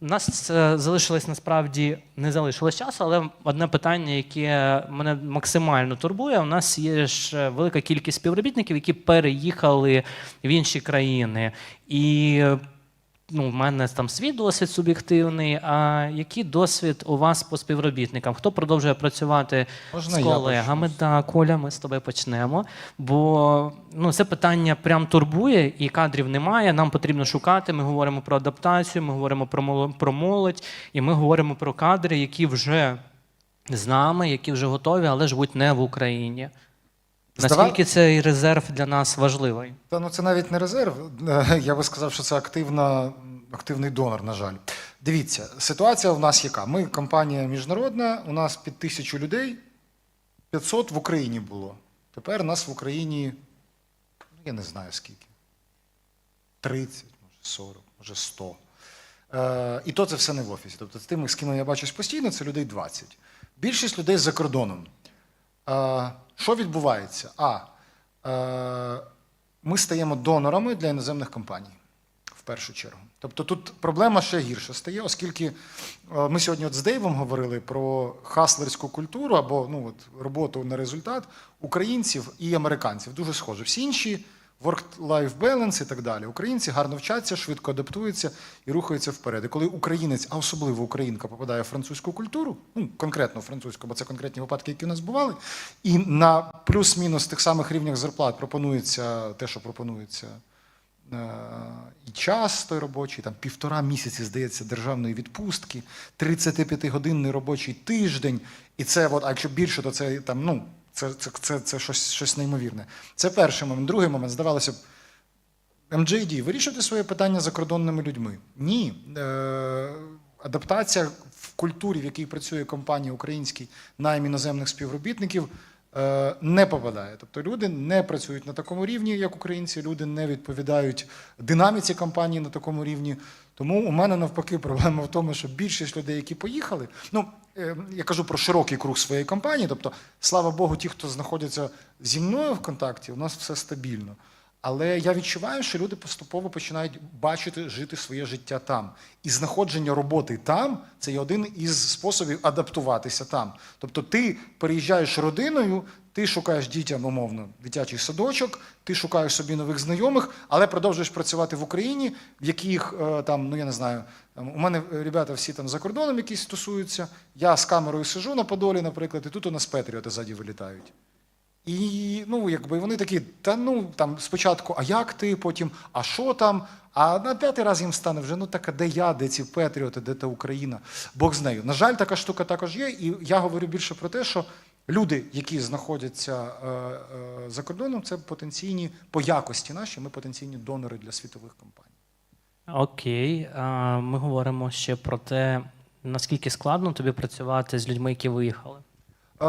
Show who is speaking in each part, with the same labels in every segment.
Speaker 1: У нас е, залишилось насправді не залишилось часу, але одне питання, яке мене максимально турбує. У нас є ж велика кількість співробітників, які переїхали в інші країни. І ну, в мене там свій досвід суб'єктивний. А який досвід у вас по співробітникам? Хто продовжує працювати
Speaker 2: Можна
Speaker 1: з колегами? Да, Коля, ми з тобою почнемо. Бо ну, це питання прям турбує, і кадрів немає. Нам потрібно шукати. Ми говоримо про адаптацію, ми говоримо про моло- про молодь, і ми говоримо про кадри, які вже з нами, які вже готові, але живуть не в Україні. Наскільки цей резерв для нас важливий?
Speaker 2: Та ну це навіть не резерв. Е, Я би сказав, що це активна, активний донор, на жаль. Дивіться, ситуація в нас яка? Ми компанія міжнародна, у нас під тисячу людей, 500 в Україні було. Тепер нас в Україні, ну я не знаю скільки. 30, може 40, може 100. Е, і то це все не в офісі. Тобто з тими, з ким я бачусь постійно, це людей 20. Більшість людей за кордоном. Е, що відбувається? А. Е, ми стаємо донорами для іноземних компаній в першу чергу. Тобто тут проблема ще гірша стає, оскільки е, ми сьогодні от з Дейвом говорили про хаслерську культуру або ну, от, роботу на результат українців і американців. Дуже схоже. Всі інші work-life balance і так далі. Українці гарно вчаться, швидко адаптуються і рухаються вперед. І коли українець, а особливо українка, попадає в французьку культуру, ну конкретно французьку, бо це конкретні випадки, які у нас бували, і на плюс-мінус тих самих рівнях зарплат пропонується те, що пропонується. е, І час той робочий, там півтора місяці, здається, державної відпустки, 35-годинний робочий тиждень. І це, от, а якщо більше, то це там, ну, це, це, це, це щось, щось неймовірне. Це перший момент. Другий момент, здавалося б, MJD, вирішувати своє питання за кордонними людьми. Ні. Е, адаптація в культурі, в якій працює компанія український найм іноземних співробітників, е, не попадає. Тобто люди не працюють на такому рівні, як українці, люди не відповідають динаміці компанії на такому рівні. Тому у мене навпаки проблема в тому, що більшість людей, які поїхали, ну е, я кажу про широкий круг своєї компанії. Тобто, слава Богу, ті, хто знаходяться зі мною в контакті, у нас все стабільно. Але я відчуваю, що люди поступово починають бачити, жити своє життя там. І знаходження роботи там це є один із способів адаптуватися там. Тобто ти переїжджаєш родиною, ти шукаєш дітям, умовно, дитячий садочок, ти шукаєш собі нових знайомих, але продовжуєш працювати в Україні, в яких е, там, ну я не знаю, там, у мене е, ребята всі там за кордоном якісь стосуються. Я з камерою сижу на Подолі, наприклад, і тут у нас Петріоти ззаді вилітають. І ну, якби вони такі, та ну там спочатку, а як ти, потім, а що там? А на п'ятий раз їм стане вже ну так, а де я, де ці Петріоти, де та Україна? Бог з нею. На жаль, така штука також є. І я говорю більше про те, що люди, які знаходяться е, е, за кордоном, це потенційні по якості наші, ми потенційні донори для світових компаній.
Speaker 1: Окей, ми говоримо ще про те, наскільки складно тобі працювати з людьми, які виїхали.
Speaker 2: Е,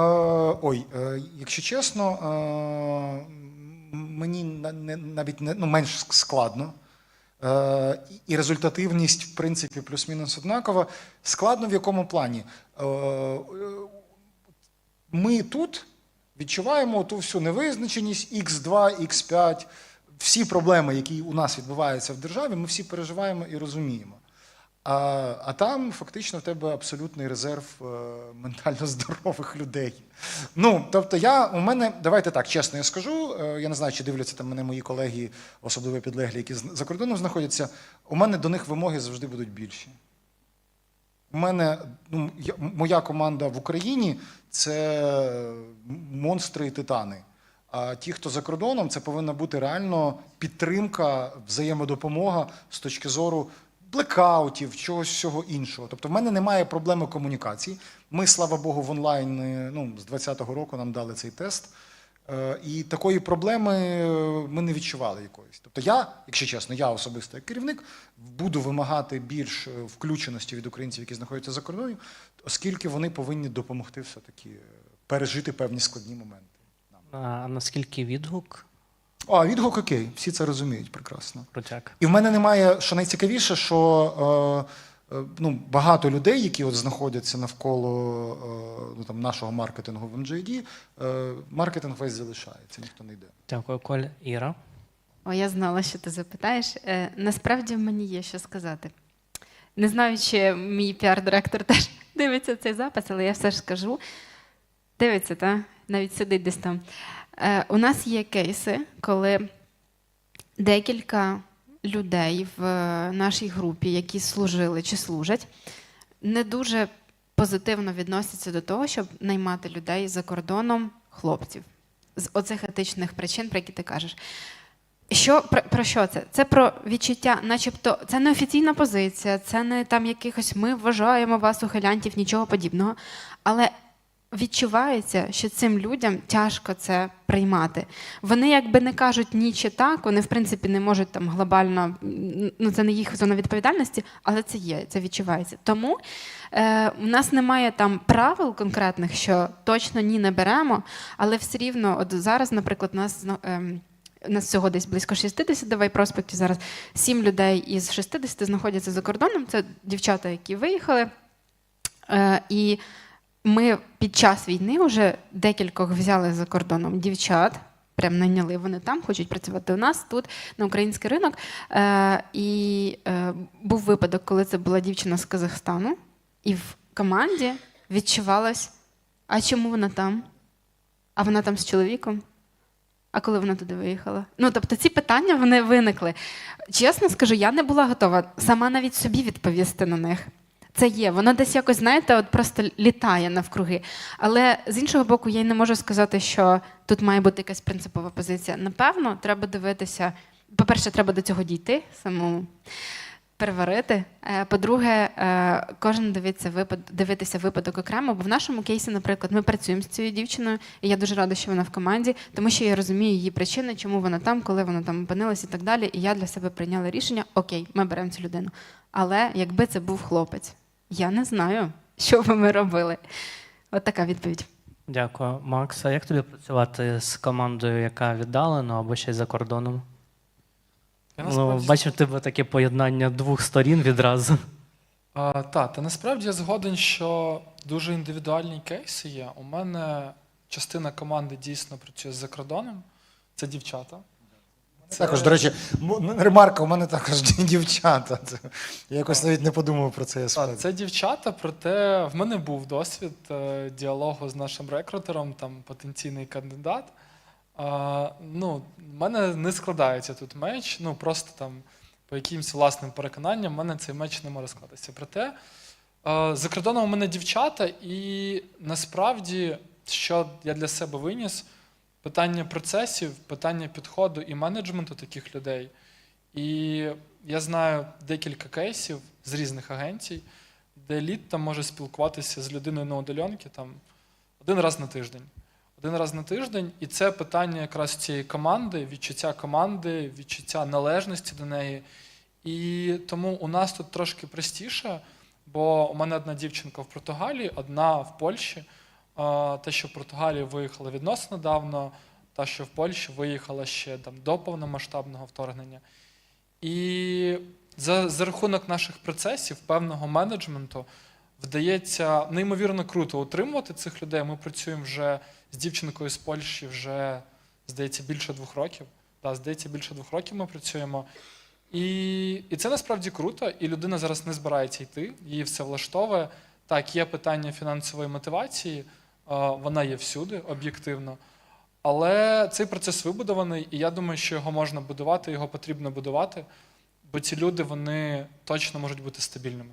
Speaker 2: ой, якщо чесно, мені навіть не, ну, менш складно. І результативність, в принципі, плюс-мінус однакова. Складно в якому плані? Ми тут відчуваємо ту всю невизначеність X2, X5, всі проблеми, які у нас відбуваються в державі, ми всі переживаємо і розуміємо. А, а там фактично в тебе абсолютний резерв е, ментально здорових людей. Ну, тобто, я у мене, давайте так, чесно я скажу. е, я не знаю, чи дивляться там мене мої колеги, особливо підлеглі, які за кордоном знаходяться. У мене до них вимоги завжди будуть більші. У мене ну, я- моя команда в Україні це монстри і титани. А ті, хто за кордоном, це повинна бути реально підтримка, взаємодопомога з точки зору блекаутів, чогось всього іншого. Тобто, в мене немає проблеми комунікації. Ми, слава Богу, в онлайн ну, з 2020 року нам дали цей тест. Е, І такої проблеми е, ми не відчували якоїсь. Тобто я, якщо чесно, я особисто як керівник буду вимагати більш е, включеності від українців, які знаходяться за кордоном, оскільки вони повинні допомогти все-таки е, пережити певні складні моменти.
Speaker 1: А наскільки відгук?
Speaker 2: А, відгук окей, всі це розуміють прекрасно.
Speaker 1: Крутяк.
Speaker 2: І в мене немає, що найцікавіше, що е, ну, багато людей, які от знаходяться навколо е, ну, там, нашого маркетингу в MJD, е, маркетинг весь залишається, ніхто не йде.
Speaker 1: Дякую, Коль. Іра.
Speaker 3: О, я знала, що ти запитаєш. Е, насправді мені є що сказати. Не знаю, чи мій піар-директор теж дивиться цей запис, але я все ж скажу. Дивиться, та? навіть сидить десь там. Е, у нас є кейси, коли декілька людей в е, нашій групі, які служили чи служать, не дуже позитивно відносяться до того, щоб наймати людей за кордоном хлопців з оцих етичних причин, про які ти кажеш. Що про, про що це? Це про відчуття, начебто, це не офіційна позиція, це не там якихось ми вважаємо вас ухилянтів, нічого подібного. Але відчувається, що цим людям тяжко це приймати. Вони якби не кажуть ні чи так, вони в принципі не можуть там глобально, ну це не їх зона відповідальності, але це є, це відчувається. Тому е, у нас немає там правил конкретних, що точно ні не беремо, але все рівно, от зараз, наприклад, у нас у нас всього десь близько 60 давай проспекті зараз. Сім людей із 60 знаходяться за кордоном. Це дівчата, які виїхали. Е, і ми під час війни вже декількох взяли за кордоном дівчат. Прям найняли вони там, хочуть працювати у нас тут на український ринок. Е, і е, був випадок, коли це була дівчина з Казахстану, і в команді відчувалось, а чому вона там? А вона там з чоловіком? А коли вона туди виїхала? Ну, тобто ці питання вони виникли. Чесно скажу, я не була готова сама навіть собі відповісти на них. Це є, воно десь якось, знаєте, от просто літає навкруги. Але з іншого боку, я й не можу сказати, що тут має бути якась принципова позиція. Напевно, треба дивитися. По-перше, треба до цього дійти самому. Переварити. Е, По-друге, е, кожен дивиться випад, дивитися випадок окремо, бо в нашому кейсі, наприклад, ми працюємо з цією дівчиною, і я дуже рада, що вона в команді, тому що я розумію її причини, чому вона там, коли вона там опинилась і так далі. І я для себе прийняла рішення: окей, ми беремо цю людину. Але якби це був хлопець, я не знаю, що би ми робили. От така відповідь.
Speaker 1: Дякую, Макс. А як тобі працювати з командою, яка віддалена або ще й за кордоном?
Speaker 4: Я
Speaker 1: Ну,
Speaker 4: насправді-
Speaker 1: бачив в тебе таке поєднання двох сторін відразу.
Speaker 4: А, та, та насправді я згоден, що дуже індивідуальні кейси є. У мене частина команди дійсно працює за кордоном. Це дівчата. Це-
Speaker 2: Також, до речі, ремарка, у мене також дівчата. Я якось навіть не подумав про
Speaker 4: Та,
Speaker 2: аспект.
Speaker 4: це дівчата, проте в мене був досвід е, діалогу з нашим рекрутером, там потенційний кандидат. А, ну, в мене не складається тут меч, ну просто там по якимось власним переконанням, в мене цей меч не може складатися. Проте е, за кордоном у мене дівчата, і насправді, що я для себе виніс, питання процесів, питання підходу і менеджменту таких людей. І я знаю декілька кейсів з різних агенцій, де лід там може спілкуватися з людиною на удаленці там один раз на тиждень. Один раз на тиждень, і це питання якраз цієї команди, відчуття команди, відчуття належності до неї. І тому у нас тут трошки простіше, бо у мене одна дівчинка в Португалії, одна в Польщі. Та, що в Португалії виїхала відносно давно, та, що в Польщі виїхала ще там, до повномасштабного вторгнення. І за, за рахунок наших процесів, певного менеджменту, вдається неймовірно круто утримувати цих людей. Ми працюємо вже з дівчинкою з Польщі вже, здається, більше двох років. Так, здається, більше двох років ми працюємо. І, і це насправді круто, і людина зараз не збирається йти, її все влаштовує. Так, є питання фінансової мотивації, вона є всюди, об'єктивно. Але цей процес вибудований, і я думаю, що його можна будувати, його потрібно будувати, бо ці люди вони точно можуть бути стабільними.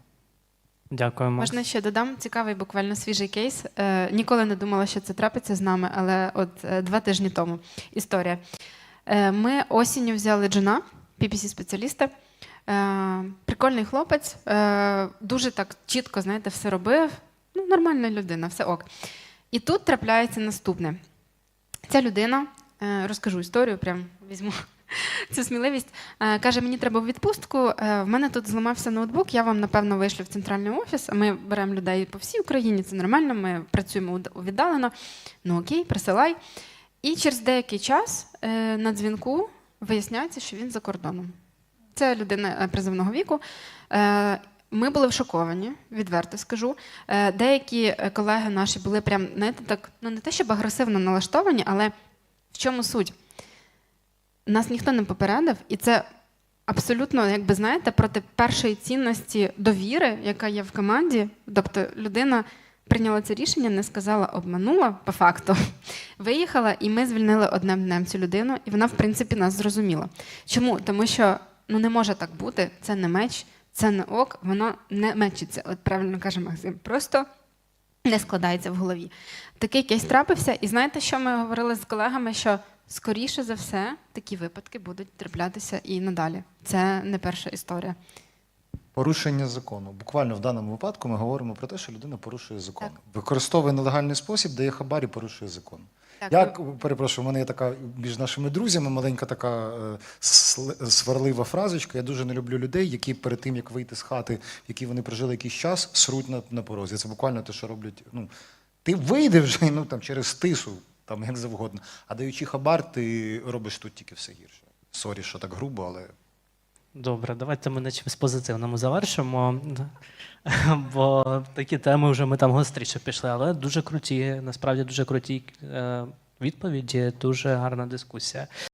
Speaker 1: Дякую, Макс.
Speaker 3: Можна ще додам цікавий, буквально свіжий кейс. Е, ніколи не думала, що це трапиться з нами, але от е, два тижні тому історія. Е, ми осінню взяли джуна, PPC-спеціаліста. Е, прикольний хлопець, е, дуже так чітко, знаєте, все робив. Ну, нормальна людина, все ок. І тут трапляється наступне. Ця людина, е, розкажу історію, прям візьму цю сміливість. Е, Каже, мені треба відпустку. е, В мене тут зламався ноутбук. Я вам напевно вийшлю в центральний офіс. Ми беремо людей по всій Україні. Це нормально. Ми працюємо віддалено. Ну окей, присилай. І через деякий час на дзвінку виясняється, що він за кордоном. Це людина призовного віку. Ми були шоковані, відверто скажу. Е, Деякі е, колеги наші були прям, знаєте, так, ну не те, щоб агресивно налаштовані, але в чому суть? Нас ніхто не попередив, і це абсолютно, якби знаєте, проти першої цінності довіри, яка є в команді. Тобто людина прийняла це рішення, не сказала, обманула по факту. Виїхала, і ми звільнили одним днем цю людину, і вона, в принципі, нас зрозуміла. Чому? Тому що ну не може так бути. Це не меч, це не ок, воно не мечиться. От правильно каже Максим. Просто не складається в голові. Такий кейс трапився, і знаєте, що ми говорили з колегами? Що скоріше за все такі випадки будуть траплятися і надалі. Це не перша історія.
Speaker 2: Порушення закону. Буквально в даному випадку ми говоримо про те, що людина порушує закон.
Speaker 3: Так.
Speaker 2: Використовує нелегальний спосіб, дає хабар і порушує закон.
Speaker 3: Так,
Speaker 2: Як перепрошую, у мене є така між нашими друзями маленька така е, сварлива фразочка. Я дуже не люблю людей, які перед тим як вийти з хати, в якій вони прожили якийсь час, сруть на, на порозі. Це буквально те, що роблять. Ну ти вийди вже ну там через тису, там як завгодно. А даючи хабар, ти робиш тут тільки все гірше. Сорі, що так грубо, але
Speaker 1: Добре, давайте ми на чимось позитивному завершимо. Бо такі теми вже ми там гостріше пішли, але дуже круті, насправді дуже круті е, відповіді, дуже гарна дискусія.